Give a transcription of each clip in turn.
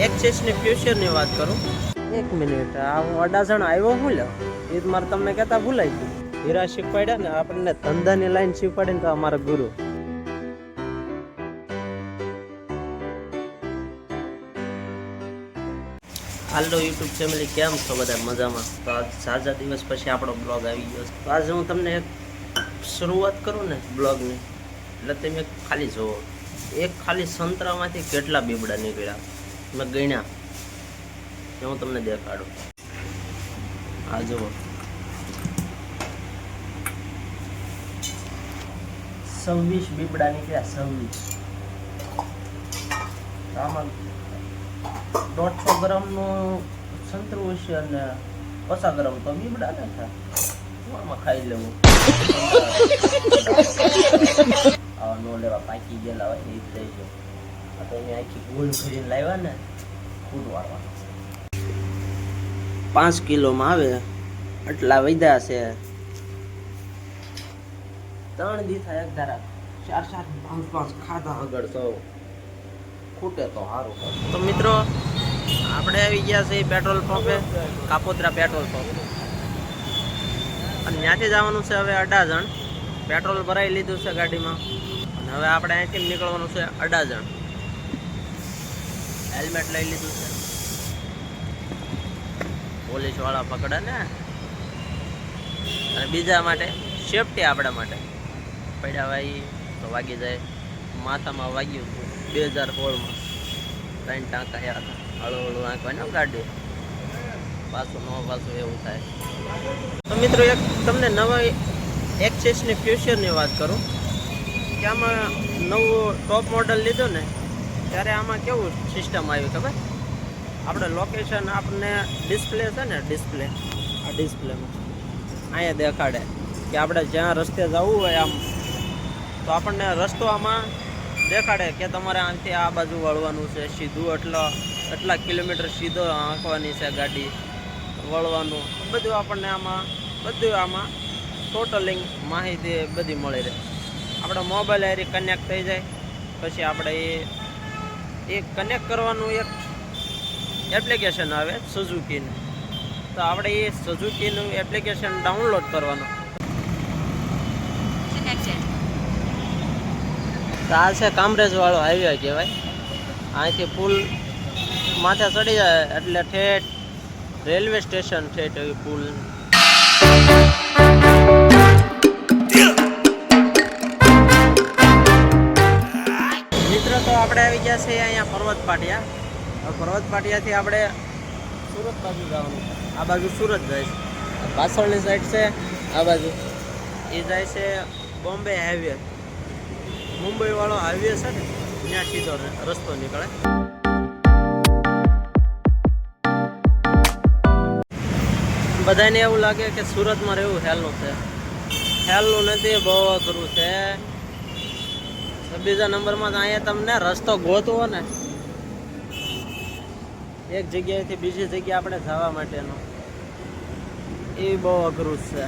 એક્સેસની ફ્યુચરની વાત કરું. એક મિનિટ આ હું અડાસણ આવ્યો હું લે એ જ મારે તમને કહેતા ભૂલાઈ ગયું. હીરા શીખવાડ્યા ને આપણને ધંધાની લાઈન શીખવાડે ને તો અમારા ગુરુ. હાલો યુટ્યુબ ફેમિલી કેમ છો બધા મજામાં? તો આજ સાજા દિવસ પછી આપણો બ્લોગ આવી ગયો છે. તો આજે હું તમને એક શરૂઆત કરું ને બ્લોગની એટલે તમે ખાલી જુઓ. એક ખાલી સંતરામાંથી કેટલા બીબડા નીકળ્યા? મેં ગણ્યા. એ હું તમને દેખાડું. આ જુઓ. છવ્વીસ બીબડા નીકળ્યા છવ્વીસ આમાં દોઢસો ગ્રામનું સંતરું હશે અને પચાસ ગ્રામ તો બીબડા ને થાય. આમાં ખાઈ લેવું. આવા નો લેવા પાકી ગયેલા હોય એ જ લઈ આ તો અહીંયા આખી ગોળ ભરીને લાવ્યા ને. ફૂટ વાળવાના પાંચ કિલોમાં આવે. આટલા વૈદા છે. ત્રણ દી એક ધારા. ચાર ચાર, પાંચ પાંચ, ખાધા આગળ તો. ખૂટે તો સારું તો મિત્રો, આપણે આવી ગયા છે પેટ્રોલ પંપે, કાપોદ્રા પેટ્રોલ પંપ. અને ત્યાંથી જવાનું છે હવે અડાજણ પેટ્રોલ ભરાઈ લીધું છે ગાડીમાં. અને હવે આપણે અહીંથી નીકળવાનું છે અડાજણ હેલ્મેટ લઈ લીધું છે. પોલીસવાળા પકડે ને. અને બીજા માટે સેફટી આપણા માટે. પડ્યા વાગી તો વાગી જાય. માથામાં વાગ્યું હતું. બે હજાર સોળમાં. ત્રણ ટાંકા હતા. હળવું હોય આંકવાની ગાડી. પાછું ન પાછું એવું થાય. તો મિત્રો, એક તમને નવા એક્સેસની ફ્યુચરની વાત કરું. કે આમાં નવું ટોપ મોડલ લીધો ને ત્યારે આમાં કેવું સિસ્ટમ આવી ખબર? આપણે લોકેશન આપણને ડિસ્પ્લે છે ને ડિસ્પ્લે આ ડિસ્પ્લેમાં અહીંયા દેખાડે કે આપણે જ્યાં રસ્તે જવું હોય આમ, તો આપણને રસ્તો આમાં દેખાડે કે તમારે આનાથી આ બાજુ વળવાનું છે, સીધું એટલો, એટલા કિલોમીટર સીધો આંકવાની છે ગાડી, વળવાનું. બધું આપણને આમાં, બધું આમાં ટોટલિંગ માહિતી બધી મળી રહે. આપણે મોબાઈલ એરી કનેક્ટ થઈ જાય, પછી આપણે એ એ કનેક્ટ કરવાનું એક એપ્લિકેશન આવે સુઝુકીનું તો આપણે એ સુઝુકીનું એપ્લિકેશન ડાઉનલોડ કરવાનું. તો આ છે કામરેજવાળો હાઈવે કહેવાય. અહીંથી પુલ માથે ચડી જાય એટલે ઠેઠ રેલવે સ્ટેશન ઠેઠ એવી પુલ આપણે આવી ગયા છે અહીંયા પર્વત પાટિયા પર્વત પાટિયાથી આપણે સુરત બાજુ જવાનું આ બાજુ સુરત જાય છે. પાછળની સાઈડ છે, આ બાજુ. એ જાય છે બોમ્બે હાઈવે. મુંબઈ વાળો હાઈવે છે ને, ત્યાં સીધો રસ્તો નીકળે. બધાને એવું લાગે કે સુરતમાં રહેવું હેલનું છે. હેલનું નથી, બહુ અઘરું છે. બીજા નંબરમાં અહીંયા તમને રસ્તો ગોતવો ને. એક જગ્યાએથી બીજી જગ્યાએ આપણે જવા માટેનો. એ બહુ અઘરું છે.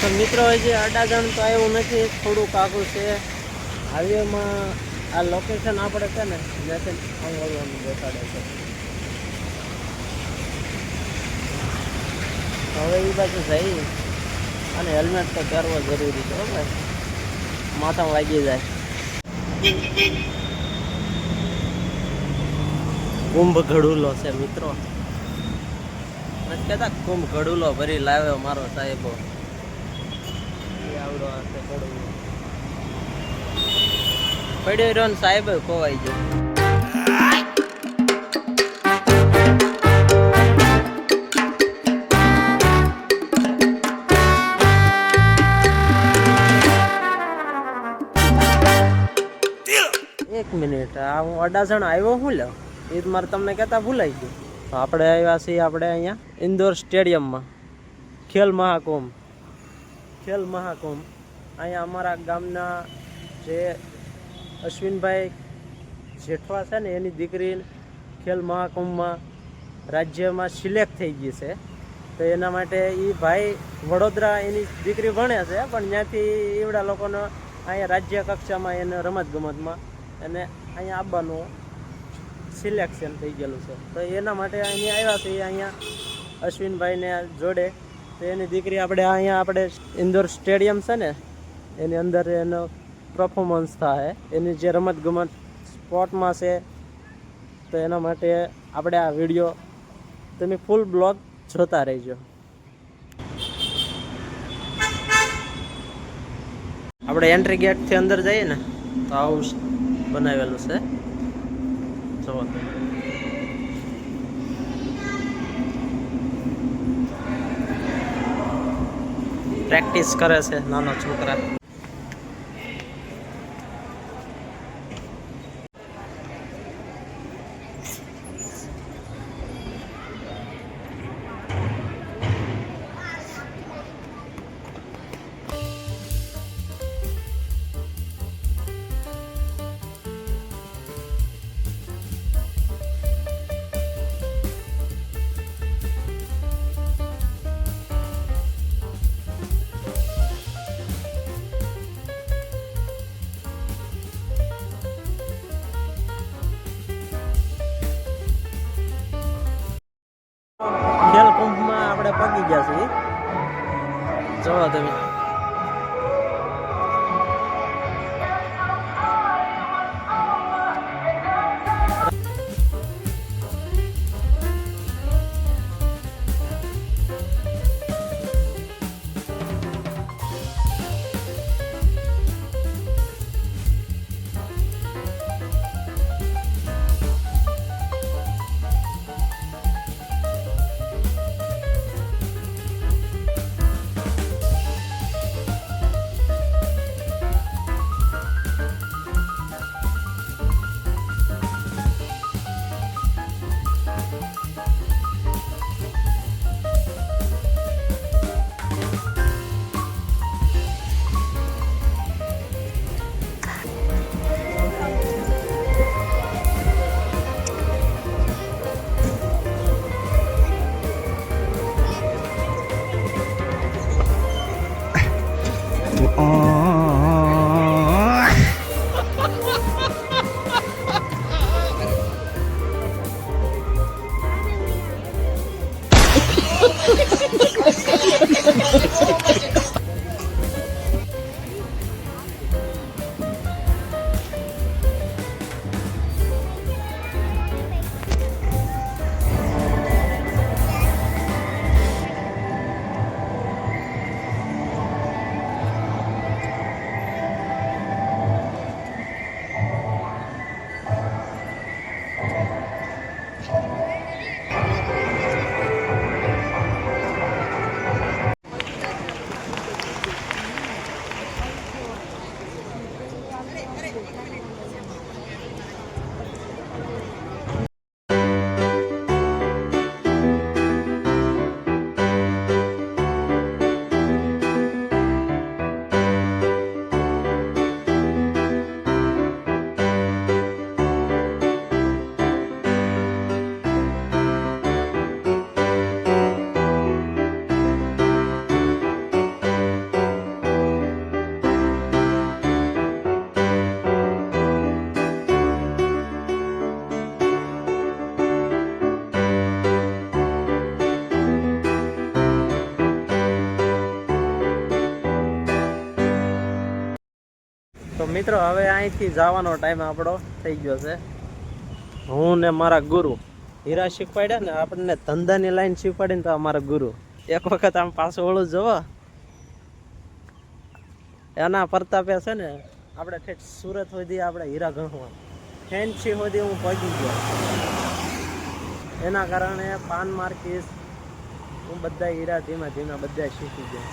તો મિત્રો, હજી અડાજણ તો આવ્યું નથી. થોડુંક આગળ છે. હાઈવેમાં આ લોકેશન આપણે છે ને જેથી અંગળવાનું દેખાડે છે. હવે એ બાજુ જઈ. અને હેલ્મેટ તો પહેરવો જરૂરી છે ભાઈ. માથા વાગી જાય. કુંભ ઘડુલો છે મિત્રો. કહેતા કુંભ ઘડુલો ભરી લાવ્યો મારો સાહેબો. આવડો હશે ઘડુલો પડ્યો રહ્યો સાહેબ ખોવાઈ ગયો. એક મિનિટ. આ હું અડાજણ આવ્યો હું લ્યો. એ જ મારે તમને કહેતા ભૂલાઈ ગયું. આપણે આવ્યા છીએ આપણે અહીંયા ઇન્દોર સ્ટેડિયમમાં. ખેલ મહાકુંભ. ખેલ મહાકુંભ. અહીંયા અમારા ગામના જે અશ્વિનભાઈ જેઠવા છે ને, એની દીકરી ખેલ મહાકુંભમાં રાજ્યમાં સિલેક્ટ થઈ ગઈ છે. તો એના માટે એ ભાઈ વડોદરા એની દીકરી ભણે છે, પણ ત્યાંથી એવડા લોકોનો અહીંયા રાજ્ય કક્ષામાં એને રમત ગમતમાં અને અહીંયા આવવાનું સિલેક્શન થઈ ગયેલું છે. તો એના માટે અહીંયા આવ્યા છે અહીંયા અશ્વિનભાઈને જોડે. તો એની દીકરી આપણે અહીંયા આપણે ઇન્દોર સ્ટેડિયમ છે ને, એની અંદર એનો પરફોર્મન્સ થાય. એની જે રમત ગમત સ્પોર્ટમાં છે, તો એના માટે આપણે આ વીડિયો તમે ફૂલ બ્લોગ જોતા રહેજો. આપણે એન્ટ્રી ગેટથી અંદર જઈએ ને, તો આવું બનાવેલું છે. તમે પ્રેક્ટિસ કરે છે નાના છોકરા. જોવો તમે. મિત્રો, હવે અહીંથી જવાનો ટાઈમ આપણો થઈ ગયો છે. હું ને મારા ગુરુ. હીરા શીખવાડ્યા ને આપણને ધંધાની લાઈન શીખવાડીને તો અમારા ગુરુ. એક વખત આમ પાછું ઓળું જવો. એના પ્રતાપે છે ને, આપણે ઠેઠ સુરત સુધી આપણે હીરા ગણવા ફેન્સી સુધી હું પહોંચી ગયો. એના કારણે પાન માર્કીસ, હું બધા હીરા ધીમે ધીમે બધા શીખી ગયો.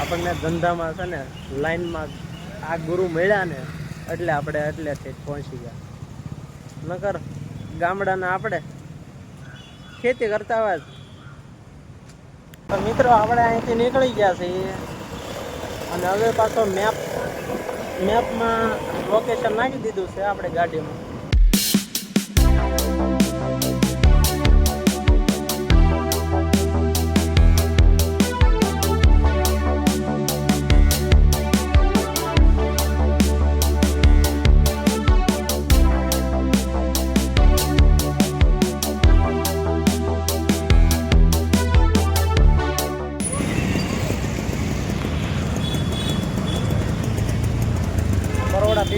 આપણને ધંધામાં છે ને લાઈનમાં આ ગુરુ મળ્યા ને એટલે આપણે એટલેથી પહોંચી ગયા. નકર ગામડાના આપણે ખેતી કરતા હોય તો. મિત્રો આપણે અહીંથી નીકળી ગયા છીએ અને હવે પાછો મેપ મેપમાં લોકેશન નાખી દીધું છે આપણે ગાડીમાં.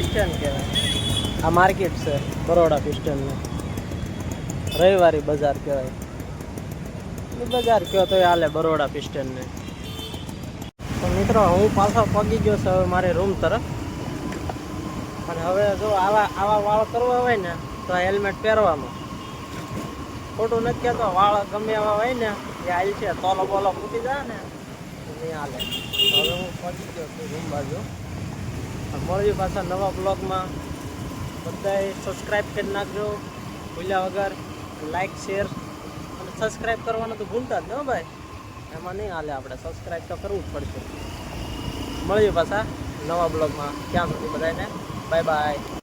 પિસ્ટન કહેવાય. આ માર્કેટ છે, બરોડા પિસ્ટનનું. રવિવારી બજાર કહેવાય. બજાર કયો તો હાલે બરોડા પિસ્ટનને. તો મિત્રો, હું પાછો પગી ગયો છું હવે મારી રૂમ તરફ. અને હવે જો આવા આવા વાળ કરવા હોય ને, તો હેલ્મેટ પહેરવાનું ખોટું નથી કહેતો, વાળ ગમે એવા હોય ને, એ હાલ છે, તોલો બોલો ફૂટી જાય ને નહીં હાલે. હવે હું પગી ગયો છું રૂમ બાજુ. મળ્યું પાછા નવા બ્લોગમાં. બધાએ સબસ્ક્રાઈબ કરી નાખજો. ભૂલ્યા વગર લાઈક શેર અને સબસ્ક્રાઈબ કરવાનું તો ભૂલતા જ ન ભાઈ. એમાં નહીં હાલે આપણે. સબસ્ક્રાઈબ તો કરવું જ પડશે. મળ્યું પાછા નવા બ્લોગમાં. ત્યાં સુધી બધાને બાય બાય